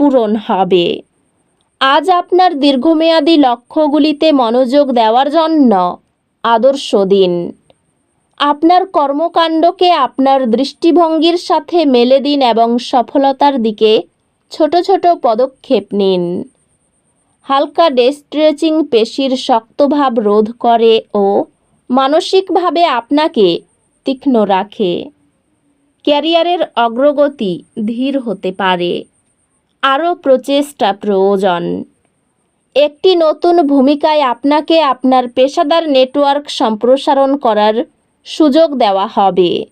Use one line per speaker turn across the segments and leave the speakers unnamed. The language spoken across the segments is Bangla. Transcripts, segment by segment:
পূরণ হবে। আজ আপনার দীর্ঘমেয়াদী লক্ষ্যগুলিতে মনোযোগ দেওয়ার জন্য আদর্শ দিন। আপনার কর্মকাণ্ডকে আপনার দৃষ্টিভঙ্গির সাথে মেলে দিন এবং সফলতার দিকে ছোট ছোট পদক্ষেপ নিন। হালকা ডে স্ট্রেচিং পেশির শক্তভাব রোধ করে ও মানসিকভাবে আপনাকে তীক্ষ্ণ রাখে। ক্যারিয়ারের অগ্রগতি ধীর হতে পারে। আরও প্রচেষ্টা প্রয়োজন। একটি নতুন ভূমিকায় আপনাকে আপনার পেশাদার নেটওয়ার্ক সম্প্রসারণ করার সুযোগ দেওয়া হবে।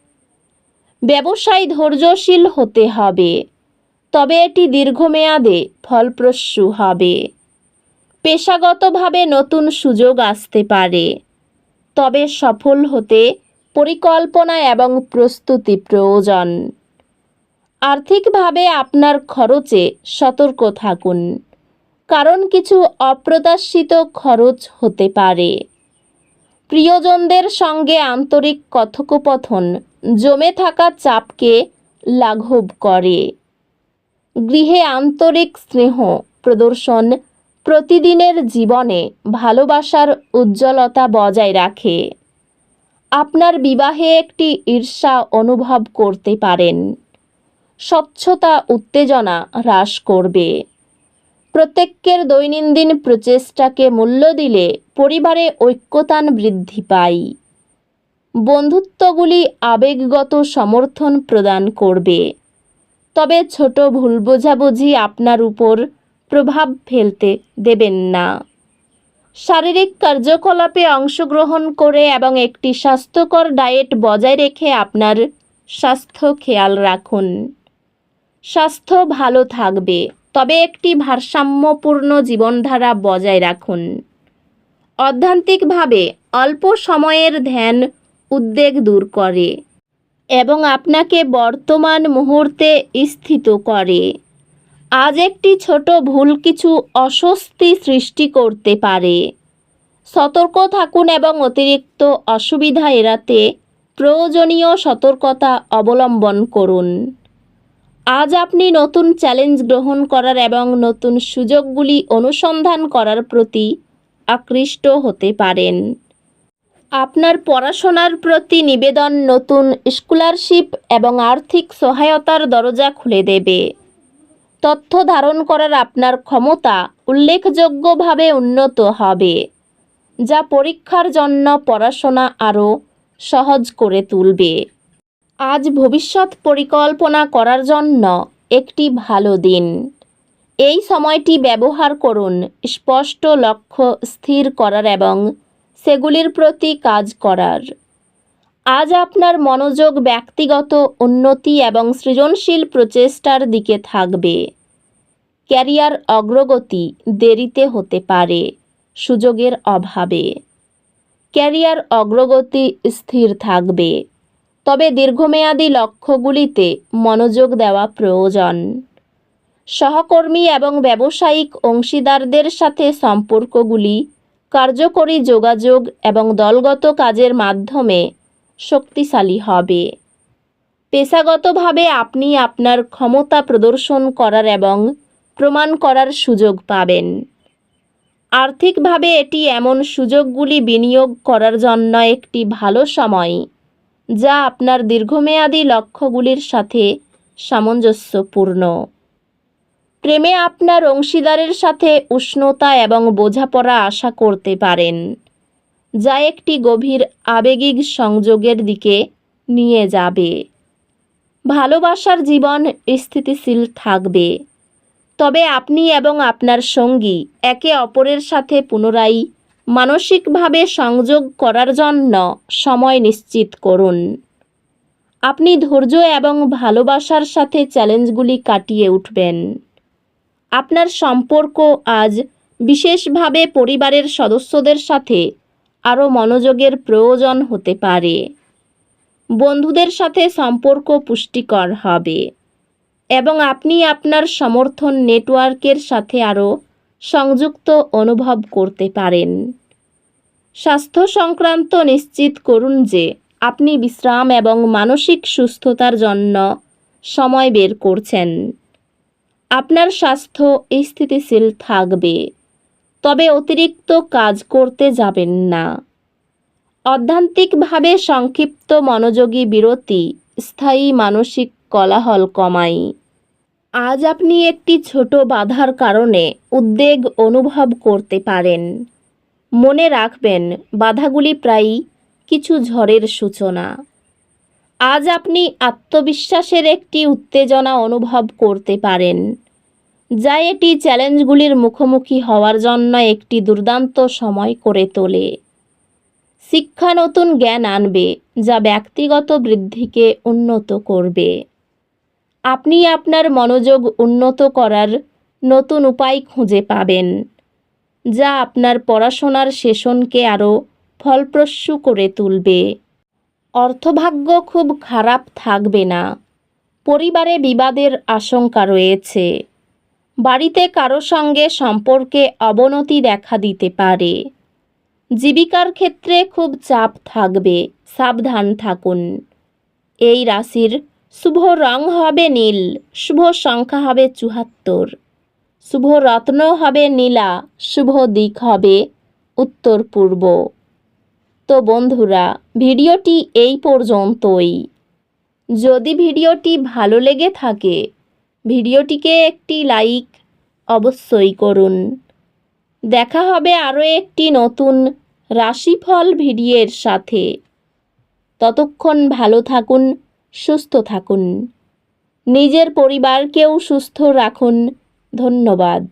ব্যবসায় ধৈর্যশীল হতে হবে। তবে এটি দীর্ঘমেয়াদে ফলপ্রসূ হবে। পেশাগতভাবে নতুন সুযোগ আসতে পারে। তবে সফল হতে পরিকল্পনা এবং প্রস্তুতি প্রয়োজন। আর্থিকভাবে আপনার খরচে সতর্ক থাকুন, কারণ কিছু অপ্রত্যাশিত খরচ হতে পারে। প্রিয়জনদের সঙ্গে আন্তরিক কথোপকথন, জমে থাকা চাপকে লাঘব করে। গৃহে আন্তরিক স্নেহ প্রদর্শন, প্রতিদিনের জীবনে ভালোবাসার উজ্জ্বলতা বজায় রাখে। আপনার বিবাহে একটি ঈর্ষা অনুভব করতে পারেন। স্বচ্ছতা, উত্তেজনা হ্রাস করবে। প্রত্যেকের দৈনন্দিন প্রচেষ্টাকে মূল্য দিলে পরিবারে ঐক্যতান বৃদ্ধি পায়। বন্ধুত্বগুলি আবেগগত সমর্থন প্রদান করবে। তবে ছোট ভুল বোঝাবুঝি আপনার উপর প্রভাব ফেলতে দেবেন না। শারীরিক কার্যকলাপে অংশগ্রহণ করে এবং একটি স্বাস্থ্যকর ডায়েট বজায় রেখে আপনার স্বাস্থ্য খেয়াল রাখুন। স্বাস্থ্য ভালো থাকবে, তবে একটি ভারসাম্যপূর্ণ জীবনধারা বজায় রাখুন। অধ্যান্তিকভাবে, অল্প সময়ের ধ্যান উদ্বেগ দূর করে এবং আপনাকে বর্তমান মুহূর্তে স্থিত করে। আজ একটি ছোট ভুল কিছু অস্বস্তি সৃষ্টি করতে পারে। সতর্ক থাকুন এবং অতিরিক্ত অসুবিধা এড়াতে প্রয়োজনীয় সতর্কতা অবলম্বন করুন। আজ আপনি নতুন চ্যালেঞ্জ গ্রহণ করার এবং নতুন সুযোগগুলি অনুসন্ধান করার প্রতি আকৃষ্ট হতে পারেন। আপনার পড়াশোনার প্রতি নিবেদন নতুন স্কলারশিপ এবং আর্থিক সহায়তার দরজা খুলে দেবে। তথ্য ধারণ করার আপনার ক্ষমতা উল্লেখযোগ্যভাবে উন্নত হবে, যা পরীক্ষার জন্য পড়াশোনা আরও সহজ করে তুলবে। আজ ভবিষ্যৎ পরিকল্পনা করার জন্য একটি ভালো দিন। এই সময়টি ব্যবহার করুন, স্পষ্ট লক্ষ্য স্থির করার এবং সেগুলির প্রতি কাজ করার। আজ আপনার মনোযোগ ব্যক্তিগত উন্নতি এবং সৃজনশীল প্রচেষ্টার দিকে থাকবে। ক্যারিয়ার অগ্রগতি দেরিতে হতে পারে, সুযোগের অভাবে। ক্যারিয়ার অগ্রগতি স্থির থাকবে। তবে দীর্ঘমেয়াদী লক্ষ্যগুলিতে মনোযোগ দেওয়া প্রয়োজন। সহকর্মী এবং ব্যবসায়িক অংশীদারদের সাথে সম্পর্কগুলি, কার্যকরী যোগাযোগ এবং দলগত কাজের মাধ্যমে শক্তিশালী হবে। পেশাগতভাবে আপনি আপনার ক্ষমতা প্রদর্শন করার এবং প্রমাণ করার সুযোগ পাবেন। আর্থিকভাবে এটি এমন সুযোগগুলি বিনিয়োগ করার জন্য একটি ভালো সময়। যা আপনার দীর্ঘমেয়াদী লক্ষ্যগুলির সাথে সামঞ্জস্যপূর্ণ। প্রেমে আপনার অংশীদারের সাথে উষ্ণতা এবং বোঝাপড়া আশা করতে পারেন, যা একটি গভীর আবেগিক সংযোগের দিকে নিয়ে যাবে। ভালোবাসার জীবন স্থিতিশীল থাকবে। তবে আপনি এবং আপনার সঙ্গী একে অপরের সাথে পুনরায় মানসিকভাবে সংযোগ করার জন্য সময় নিশ্চিত করুন। আপনি ধৈর্য এবং ভালোবাসার সাথে চ্যালেঞ্জগুলি কাটিয়ে উঠবেন। আপনার সম্পর্ক আজ বিশেষভাবে পরিবারের সদস্যদের সাথে আরও মনোযোগের প্রয়োজন হতে পারে। বন্ধুদের সাথে সম্পর্ক পুষ্টিকর হবে এবং আপনি আপনার সমর্থন নেটওয়ার্কের সাথে আরও সংযুক্ত অনুভব করতে পারেন। স্বাস্থ্য সংক্রান্ত নিশ্চিত করুন যে আপনি বিশ্রাম এবং মানসিক সুস্থতার জন্য সময় বের করছেন। আপনার স্বাস্থ্য স্থিতিশীল থাকবে, তবে অতিরিক্ত কাজ করতে যাবেন না। অধ্যান্তিকভাবে সংক্ষিপ্ত মনোযোগী বিরতি, স্থায়ী মানসিক কলাহল কমায় আজ আপনি একটি ছোট বাধার কারণে উদ্বেগ অনুভব করতে পারেন। মনে রাখবেন, বাধাগুলি প্রায়ই কিছু ঝড়ের সূচনা। আজ আপনি আত্মবিশ্বাসের একটি উত্তেজনা অনুভব করতে পারেন, যা এটি চ্যালেঞ্জগুলির মুখোমুখি হওয়ার জন্য একটি দুর্দান্ত সময় করে তোলে। শিক্ষা নতুন জ্ঞান আনবে, যা ব্যক্তিগত বৃদ্ধিকে উন্নত করবে। আপনি আপনার মনোযোগ উন্নত করার নতুন উপায় খুঁজে পাবেন। যা আপনার পড়াশোনার সেশনকে আরও ফলপ্রসূ করে তুলবে। অর্থভাগ্য খুব খারাপ থাকবে না। পরিবারে বিবাদের আশঙ্কা রয়েছে। বাড়িতে কারও সঙ্গে সম্পর্কে অবনতি দেখা দিতে পারে। জীবিকার ক্ষেত্রে খুব চাপ থাকবে, সাবধান থাকুন। এই রাশির শুভ রং হবে নীল, শুভ সংখ্যা হবে চুহাত্তর শুভ রত্ন হবে নীলা, শুভ দিক হবে উত্তর পূর্ব। তো বন্ধুরা, ভিডিওটি এই পর্যন্তই। যদি ভিডিওটি ভালো লেগে থাকে, ভিডিওটিকে একটি লাইক অবশ্যই করুন। দেখা হবে আরও একটি নতুন রাশিফল ভিডিওর সাথে। ততক্ষণ ভালো থাকুন, সুস্থ থাকুন। নিজের পরিবারকেও সুস্থ রাখুন। ধন্যবাদ।